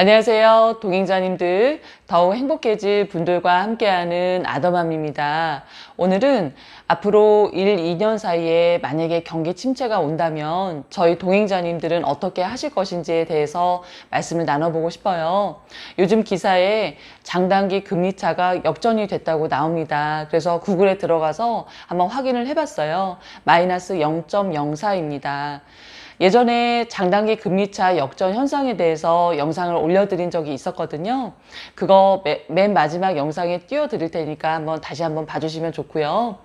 안녕하세요. 동행자님들, 더욱 행복해질 분들과 함께하는 아더맘입니다. 오늘은 앞으로 1, 2년 사이에 만약에 경기 침체가 온다면 저희 동행자님들은 어떻게 하실 것인지에 대해서 말씀을 나눠보고 싶어요. 요즘 기사에 장단기 금리차가 역전이 됐다고 나옵니다. 그래서 구글에 들어가서 한번 확인을 해봤어요. 마이너스 0.04입니다. 예전에 장단기 금리차 역전 현상에 대해서 영상을 올려드린 적이 있었거든요. 그거 매- 맨 마지막 영상에 띄워드릴 테니까 한번 다시 한번 봐주시면 좋고요.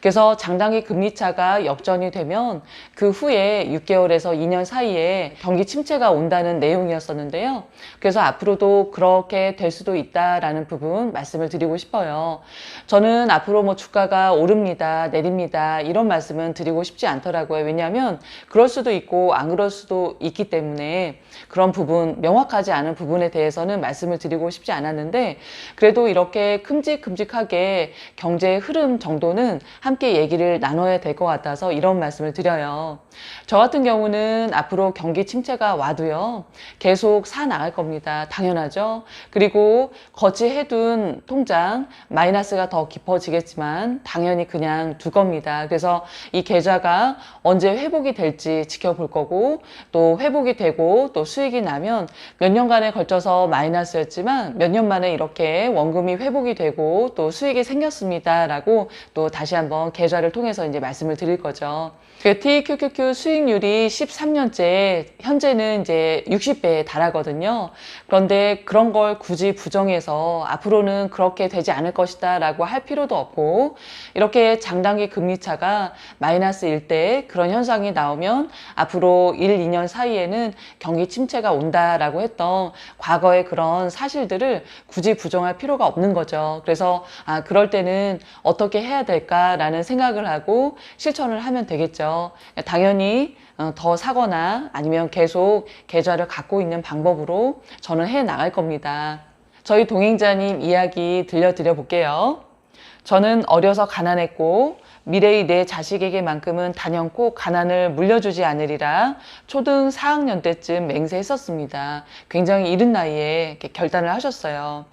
그래서 장단기 금리차가 역전이 되면 그 후에 6개월에서 2년 사이에 경기 침체가 온다는 내용이었었는데요. 그래서 앞으로도 그렇게 될 수도 있다라는 부분 말씀을 드리고 싶어요. 저는 앞으로 뭐 주가가 오릅니다, 내립니다 이런 말씀은 드리고 싶지 않더라고요. 왜냐하면 그럴 수도 있고 안 그럴 수도 있기 때문에 그런 부분 명확하지 않은 부분에 대해서는 말씀을 드리고 싶지 않았는데 그래도 이렇게 큼직큼직하게 경제의 흐름 정도는 함께 얘기를 나눠야 될 것 같아서 이런 말씀을 드려요. 저 같은 경우는 앞으로 경기 침체가 와도요 계속 사 나갈 겁니다. 당연하죠. 그리고 거치해둔 통장 마이너스가 더 깊어지겠지만 당연히 그냥 둘 겁니다. 그래서 이 계좌가 언제 회복이 될지 지켜볼 거고 또 회복이 되고 또 수익이 나면 몇 년간에 걸쳐서 마이너스였지만 몇 년 만에 이렇게 원금이 회복이 되고 또 수익이 생겼습니다 라고 또 다시 한번 계좌를 통해서 이제 말씀을 드릴 거죠. 그 TQQQ 수익률이 13년째 현재는 이제 60배에 달하거든요. 그런데 그런 걸 굳이 부정해서 앞으로는 그렇게 되지 않을 것이다 라고 할 필요도 없고 이렇게 장단기 금리차가 마이너스일 때 그런 현상이 나오면 앞으로 1, 2년 사이에는 경기 침체가 온다라고 했던 과거의 그런 사실들을 굳이 부정할 필요가 없는 거죠. 그래서 아, 그럴 때는 어떻게 해야 될까라는 생각을 하고 실천을 하면 되겠죠. 당연히 어, 더 사거나 아니면 계속 계좌를 갖고 있는 방법으로 저는 해 나갈 겁니다. 저희 동행자님 이야기 들려드려 볼게요. 저는 어려서 가난했고 미래의 내 자식에게만큼은 단연코 가난을 물려주지 않으리라 초등 4학년 때쯤 맹세했었습니다. 굉장히 이른 나이에 결단을 하셨어요.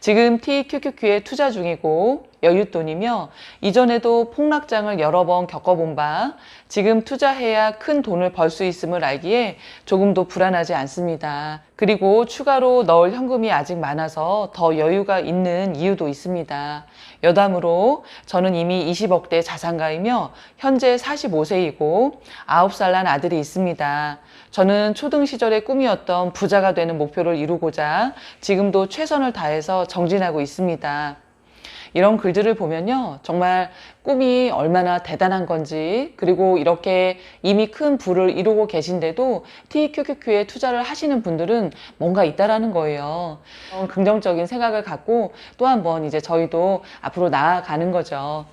지금 TQQQ에 투자 중이고 여윳돈이며 이전에도 폭락장을 여러 번 겪어본 바 지금 투자해야 큰 돈을 벌 수 있음을 알기에 조금도 불안하지 않습니다. 그리고 추가로 넣을 현금이 아직 많아서 더 여유가 있는 이유도 있습니다. 여담으로 저는 이미 20억대 자산가이며 현재 45세이고 9살 난 아들이 있습니다. 저는 초등 시절의 꿈이었던 부자가 되는 목표를 이루고자 지금도 최선을 다해서 정진하고 있습니다. 이런 글들을 보면요. 정말 꿈이 얼마나 대단한 건지, 그리고 이렇게 이미 큰 부를 이루고 계신데도 TQQQ에 투자를 하시는 분들은 뭔가 있다라는 거예요. 어, 긍정적인 생각을 갖고 또 한 번 이제 저희도 앞으로 나아가는 거죠.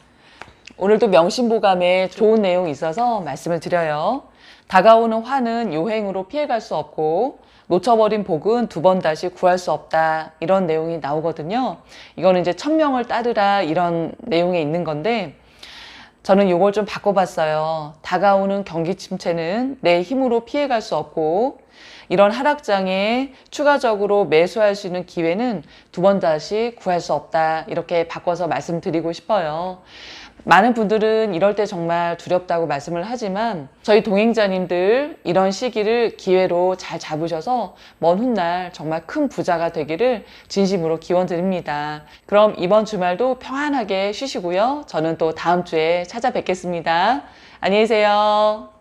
오늘도 명심보감에 좋은 내용이 있어서 말씀을 드려요. 다가오는 화는 요행으로 피해갈 수 없고 놓쳐버린 복은 두 번 다시 구할 수 없다 이런 내용이 나오거든요. 이거는 이제 천명을 따르라 이런 내용에 있는 건데 저는 이걸 좀 바꿔봤어요. 다가오는 경기 침체는 내 힘으로 피해갈 수 없고 이런 하락장에 추가적으로 매수할 수 있는 기회는 두 번 다시 구할 수 없다. 이렇게 바꿔서 말씀드리고 싶어요. 많은 분들은 이럴 때 정말 두렵다고 말씀을 하지만 저희 동행자님들 이런 시기를 기회로 잘 잡으셔서 먼 훗날 정말 큰 부자가 되기를 진심으로 기원드립니다. 그럼 이번 주말도 평안하게 쉬시고요. 저는 또 다음 주에 찾아뵙겠습니다. 안녕히 계세요.